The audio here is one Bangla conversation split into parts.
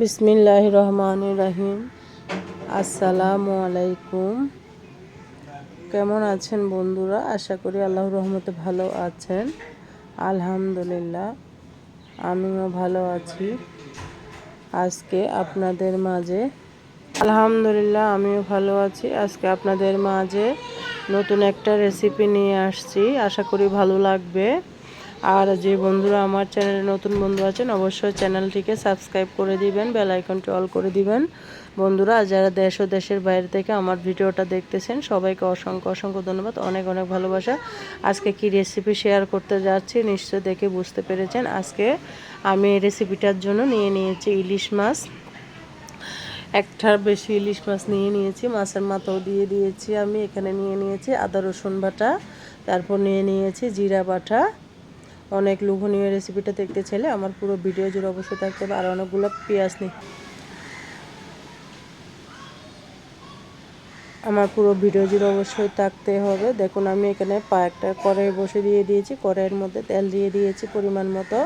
বিসমিল্লাহ রহমান রাহিম আসসালামু আলাইকুম কেমন আছেন বন্ধুরা? আশা করি আল্লাহ রহমতে ভালো আছেন। আলহামদুলিল্লাহ, আমিও ভালো আছি। আজকে আপনাদের মাঝে, আলহামদুলিল্লাহ, আমিও ভালো আছি। আজকে আপনাদের মাঝে নতুন একটা রেসিপি নিয়ে আসছি। আশা করি ভালো লাগবে। আর যে বন্ধুরা আমার চ্যানেলে নতুন বন্ধু আছেন, অবশ্যই চ্যানেলটিকে সাবস্ক্রাইব করে দিবেন বেল আইকনটি অল করে দিবেন। বন্ধুরা যারা দেশ ও দেশের বাইরে থেকে আমার ভিডিওটা দেখতেছেন, সবাইকে অসংখ্য অসংখ্য ধন্যবাদ, অনেক অনেক ভালোবাসা। আজকে কি রেসিপি শেয়ার করতে যাচ্ছি নিশ্চয় দেখে বুঝতে পেরেছেন। আজকে আমি এই রেসিপিটার জন্য নিয়ে নিয়েছি ইলিশ মাছ। একটার বেশি ইলিশ মাছ নিয়ে নিয়েছি, মাছের মাথাও দিয়ে দিয়েছি আমি, এখানে নিয়ে নিয়েছি আদা রসুন বাটা, তারপর নিয়ে নিয়েছি জিরা বাটা অনেক লোভনীয় রেসিপিটা দেখতে চাইলে আমার পুরো ভিডিও জুড়ে অবশ্যই থাকতে হবে, আর অনেকগুলো পেঁয়াজ নিই আমার পুরো ভিডিও জুড়ে অবশ্যই থাকতে হবে। দেখুন, আমি এখানে একটা কড়াই বসে দিয়ে দিয়েছি। কড়াইয়ের মধ্যে তেল দিয়ে দিয়েছি পরিমাণ মতো।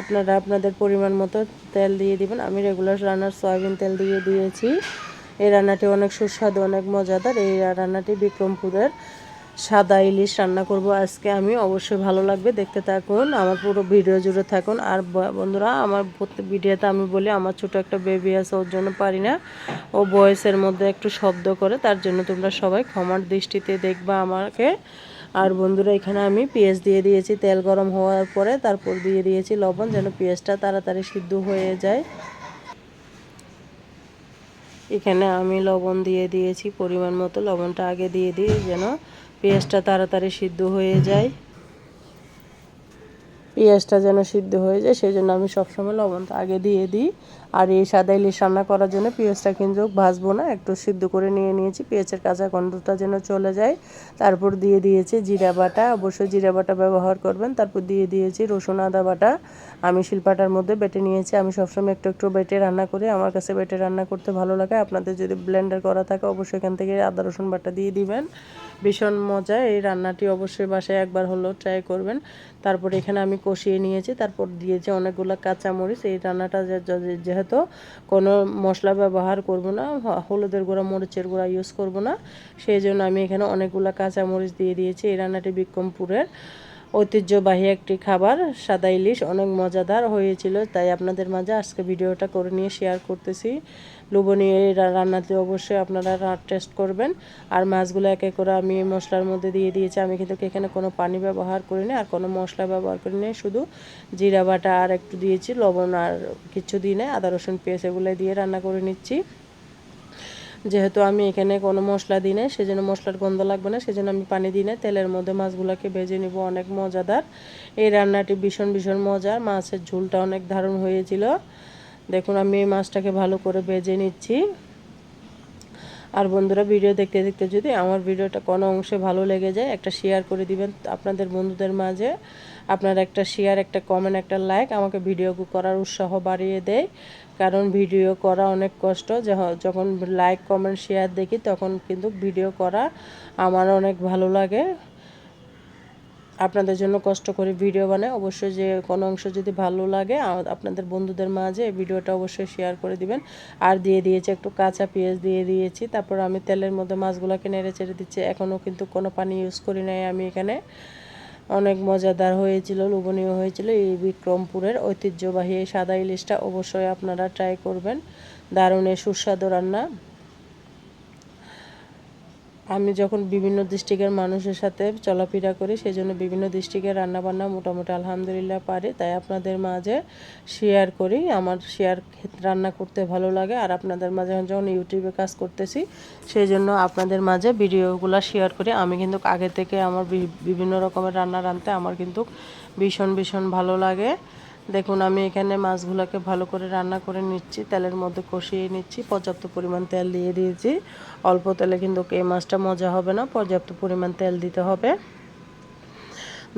আপনারা আপনাদের পরিমাণ মতো তেল দিয়ে দিবেন। আমি রেগুলার রান্নার সয়াবিন তেল দিয়ে দিয়েছি। এই রান্নাটি অনেক সুস্বাদু, অনেক মজাদার। এই রান্নাটি বিক্রমপুরের সাদা ইলিশ রান্না করব আজকে আমি, অবশ্যই ভালো লাগবে, দেখতে থাকুন, আমার পুরো ভিডিও জুড়ে থাকুন। আর বন্ধুরা, আমার প্রত্যেক ভিডিওতে আমি বলি, আমার ছোট একটা বেবি আছে, ওর জন্য পারি না। ও বয়সের মধ্যে একটু শব্দ করে, তার জন্য তোমরা সবাই ক্ষমার দৃষ্টিতে দেখবা আমাকে। আর বন্ধুরা, এখানে আমি পেঁয়াজ দিয়ে দিয়েছি, তেল গরম হওয়ার পরে তারপর দিয়ে দিয়েছি লবণ, যেন পেঁয়াজটা তাড়াতাড়ি সিদ্ধ হয়ে যায়। এখানে আমি লবণ দিয়ে দিয়েছি, পরিমাণ মতো লবণটা আগে দিয়ে দিই, যেন পেঁয়াজটা তাড়াতাড়ি সিদ্ধ হয়ে যায়। পেঁয়াজটা যেন সিদ্ধ হয়ে যায় সেই জন্য আমি সবসময় লবণটা আগে দিয়ে দিই। আর এই সাদা ইলিশ রান্না করার জন্য পেঁয়াজটা কিন্তু ভাজবো না, একটু সিদ্ধ করে নিয়ে নিয়েছি। পেঁয়াজের কাঁচা গন্ধটা যেন চলে যায়। তারপর দিয়ে দিয়েছি জিরা বাটা, অবশ্যই জিরা বাটা ব্যবহার করবেন। তারপর দিয়ে দিয়েছি রসুন, আদা বাটা। আমি শিলপাটার মধ্যে বেটে নিয়েছি। আমি সবসময় একটু একটু বেটে রান্না করি। আমার কাছে বেটে রান্না করতে ভালো লাগে। আপনাদের যদি ব্লেন্ডার করা থাকে, অবশ্যই এখান থেকে আদা, রসুন বাটা দিয়ে দিবেন। ভীষণ মজা। এই রান্নাটি অবশ্যই বাসায় একবার হলো ট্রাই করবেন। তারপর এখানে আমি কষিয়ে নিয়েছি। তারপর দিয়েছি অনেকগুলো কাঁচামরিচ, এই রান্নাটা যেহেতু কোনো মশলা ব্যবহার করব না হলুদের গুঁড়া, মরিচের গুঁড়া ইউজ করব না, সেই জন্য আমি এখানে অনেকগুলো কাঁচামরিচ দিয়ে দিয়েছি। এই রান্নাটি বিক্রমপুরের। ঐতিহ্যবাহী একটি খাবার, সাদা ইলিশ, অনেক মজাদার হয়েছিল, তাই আপনাদের মাঝে আজকে ভিডিওটা করে নিয়ে শেয়ার করতেছি। লুবনীয় এই রান্নাতে অবশ্যই আপনারা টেস্ট করবেন। আর মাছগুলো একে করে আমি মশলার মধ্যে দিয়ে দিয়েছি। আমি কিন্তু এখানে কোনো পানি ব্যবহার করিনি আর কোনো মশলা ব্যবহার করিনি। শুধু জিরা বাটা আর একটু দিয়েছি, লবণ আর কিছু দিই না আদা, রসুন, পেঁয়াজ এগুলো দিয়ে রান্না করে নিচ্ছি। যেহেতু আমি এখানে কোনো মশলা দিই না সেজন্য মশলার গন্ধ লাগবে না, সেজন্য আমি পানি দিই না তেলের মধ্যে মাছগুলোকে ভেজে নিব, অনেক মজাদার। এই রান্নাটি ভীষণ ভীষণ মজার মাছের ঝোলটা অনেক দারুণ হয়েছিল। দেখুন, আমি এই মাছটাকে ভালো করে ভেজে নিচ্ছি। আর বন্ধুরা ভিডিও দেখতে দেখতে যদি আমার ভিডিওটা কোনো অংশে ভালো লেগে যায়, একটা শেয়ার করে দিবেন আপনাদের বন্ধুদের মাঝে। আপনার একটা শেয়ার একটা কমেন্ট একটা লাইক আমাকে ভিডিও করার উৎসাহ বাড়িয়ে দেয়। কারণ ভিডিও করা অনেক কষ্ট। যখন লাইক কমেন্ট শেয়ার দেখি, তখন কিন্তু ভিডিও করা আমার অনেক ভালো লাগে। আপনাদের জন্য কষ্ট করে ভিডিও বানাই। অবশ্যই যে কোনো অংশ যদি ভালো লাগে আপনাদের বন্ধুদের মাঝে এই ভিডিওটা অবশ্যই শেয়ার করে দিবেন। আর দিয়ে দিয়েছি একটু কাঁচা পেঁয়াজ দিয়ে দিয়েছি, তারপর আমি তেলের মধ্যে মাছগুলোকে নেড়ে চেড়ে দিচ্ছি। এখনও কিন্তু কোনো পানি ইউজ করি নাই আমি এখানে। অনেক মজাদার হয়েছিল, লোভনীয় হয়েছিল এই বিক্রমপুরের ঐতিহ্যবাহী সাদা ইলিশটা। অবশ্যই আপনারা ট্রাই করবেন। দারুণ সুস্বাদু রান্না। আমি যখন বিভিন্ন ডিস্ট্রিক্টের মানুষের সাথে চলাফেরা করি সেই জন্য বিভিন্ন ডিস্ট্রিক্টের রান্নাবান্না মোটামুটি আলহামদুলিল্লাহ পারি। তাই আপনাদের মাঝে শেয়ার করি। আমার শেয়ার রান্না করতে ভালো লাগে আর আপনাদের মাঝে যখন ইউটিউবে কাজ করতেছি সেই জন্য আপনাদের মাঝে ভিডিওগুলো শেয়ার করি। আমি কিন্তু আগে থেকে আমার বিভিন্ন রকমের রান্না রাঁধতে আমার কিন্তু ভীষণ ভীষণ ভালো লাগে। দেখুন, আমি এখানে মাছগুলোকে ভালো করে রান্না করে নিচ্ছি, তেলের মধ্যে কষিয়ে নিচ্ছি, পর্যাপ্ত পরিমাণ তেল দিয়ে দিয়েছি। অল্প তেলে কিন্তু এই মাছটা মজা হবে না, পর্যাপ্ত পরিমাণ তেল দিতে হবে।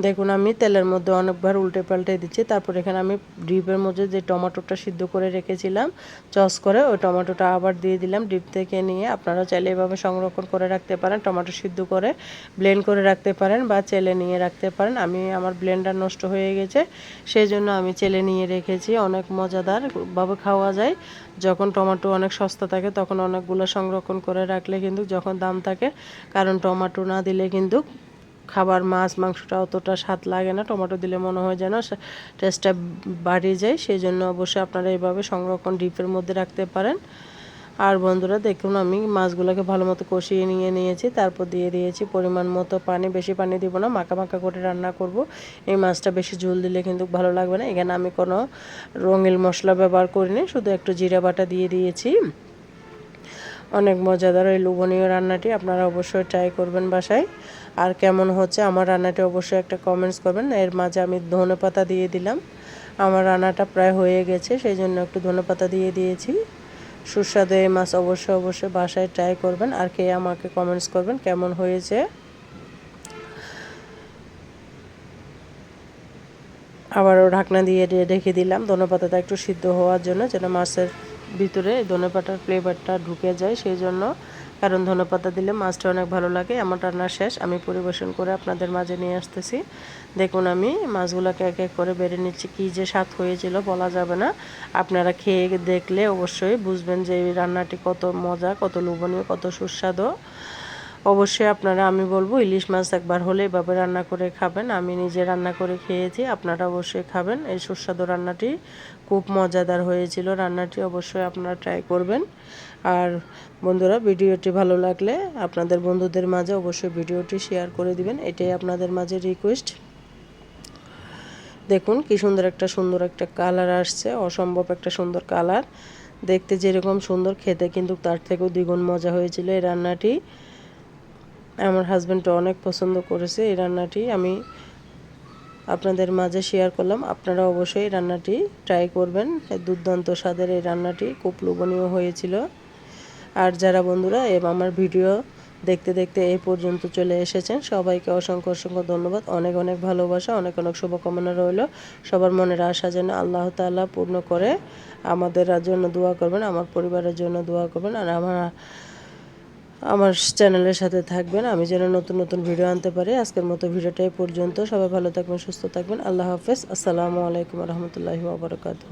দেখুন, আমি তেলের মধ্যে অনেকবার উল্টে পাল্টে দিচ্ছি। তারপর এখানে আমি ডিপের মধ্যে যে টমেটোটা সিদ্ধ করে রেখেছিলাম, চস করে ওই টমেটোটা আবার দিয়ে দিলাম ডিপ থেকে নিয়ে। আপনারা চাইলে এভাবে সংরক্ষণ করে রাখতে পারেন, টমেটো সিদ্ধ করে ব্লেন্ড করে রাখতে পারেন বা চেলে নিয়ে রাখতে পারেন। আমি, আমার ব্লেন্ডার নষ্ট হয়ে গেছে সেই জন্য আমি চেলে নিয়ে রেখেছি। অনেক মজাদারভাবে খাওয়া যায়। যখন টমেটো অনেক সস্তা থাকে, তখন অনেকগুলো সংরক্ষণ করে রাখলে কিন্তু যখন দাম থাকে, কারণ টমেটো না দিলে কিন্তু খাবার, মাছ, মাংসটা অতটা স্বাদ লাগে না। টমেটো দিলে মনে হয় যেন টেস্টটা বাড়িয়ে যায়। সেই জন্য অবশ্যই আপনারা এইভাবে সংরক্ষণ ডিপের মধ্যে রাখতে পারেন। আর বন্ধুরা, দেখুন, আমি মাছগুলোকে ভালো মতো কষিয়ে নিয়ে নিয়েছি। তারপর দিয়ে দিয়েছি পরিমাণ মতো পানি। বেশি পানি দিব না, মাখা মাখা করে রান্না করব। এই মাছটা বেশি ঝোল দিলে কিন্তু ভালো লাগবে না। এখানে আমি কোনো রঙিল মশলা ব্যবহার করিনি, শুধু একটু জিরা বাটা দিয়ে দিয়েছি। অনেক মজাদার এই লোভনীয় রান্নাটি, আপনারা অবশ্যই ট্রাই করবেন বাসায়। আর কেমন হচ্ছে আমার রান্নাটি অবশ্যই একটা কমেন্টস করবেন। এর মাঝে আমি ধনে পাতা দিয়ে দিলাম। আমার রান্নাটা প্রায় হয়ে গেছে, সেই জন্য একটু ধনে পাতা দিয়ে দিয়েছি। সুস্বাদু এই মাছ অবশ্যই অবশ্যই বাসায় ট্রাই করবেন আর কে আমাকে কমেন্টস করবেন কেমন হয়েছে। আবারও ঢাকনা দিয়ে রেখে দিলাম। ধনে পাতাটা একটু সিদ্ধ হওয়ার জন্য যেন মাছের ভিতরে ধনে পাতার ফ্লেভারটা ঢুকে যায়, সেই জন্য কারণ ধনেপাতা দিলে মাছটা অনেক ভালো লাগে, আমার রান্না শেষ, আমি পরিবেশন করে আপনাদের মাঝে নিয়ে আসতেছি। দেখুন আমি মাছগুলোকে এক এক করে বেড়ে নিচ্ছি, কী যে স্বাদ হয়েছিল বলা যাবে না। আপনারা খেয়ে দেখলে অবশ্যই বুঝবেন যে এই রান্নাটি কত মজা, কত লোভনীয়, কত সুস্বাদু। অবশ্যই আপনারা, আমি বলব, ইলিশ মাছ একবার হলে এভাবে রান্না করে খাবেন। আমি নিজে রান্না করে খেয়েছি, আপনারা অবশ্যই খাবেন। এই সুস্বাদু রান্নাটি খুব মজাদার হয়েছিল। রান্নাটি অবশ্যই আপনারা ট্রাই করবেন। আর বন্ধুরা, ভিডিওটি ভালো লাগলে আপনাদের বন্ধুদের মাঝে অবশ্যই ভিডিওটি শেয়ার করে দিবেন। এটাই আপনাদের মাঝে রিকোয়েস্ট দেখুন, কি সুন্দর একটা সুন্দর একটা কালার আসছে, অসম্ভব একটা সুন্দর কালার দেখতে যেরকম সুন্দর, খেতে কিন্তু তার থেকেও দ্বিগুণ মজা হয়েছিল এই রান্নাটি। আমার হাজব্যান্ডটা অনেক পছন্দ করেছে এই রান্নাটি। আমি আপনাদের মাঝে শেয়ার করলাম। আপনারা অবশ্যই রান্নাটি ট্রাই করবেন। দুর্দান্ত স্বাদের এই রান্নাটি খুব লোভনীয় হয়েছিল। আর যারা বন্ধুরা আমার ভিডিও দেখতে দেখতে এই পর্যন্ত চলে এসেছেন, সবাইকে অসংখ্য অসংখ্য ধন্যবাদ। অনেক অনেক ভালোবাসা, অনেক অনেক শুভকামনা রইল। সবার মনের আশা যেন আল্লাহ তাল্লাহ পূর্ণ করে। আমাদের জন্য দোয়া করবেন, আমার পরিবারের জন্য দোয়া করবেন। আর আমার আমার চ্যানেলের সাথে থাকবেন। আমি যেন নতুন নতুন ভিডিও আনতে পারি। আজকের মতো ভিডিওটাই পর্যন্ত। সবাই ভালো থাকবেন, সুস্থ থাকবেন। আল্লাহ হাফেজ। আসসালামু আলাইকুম রহমতুল্লাহি ওবরাকাতুহ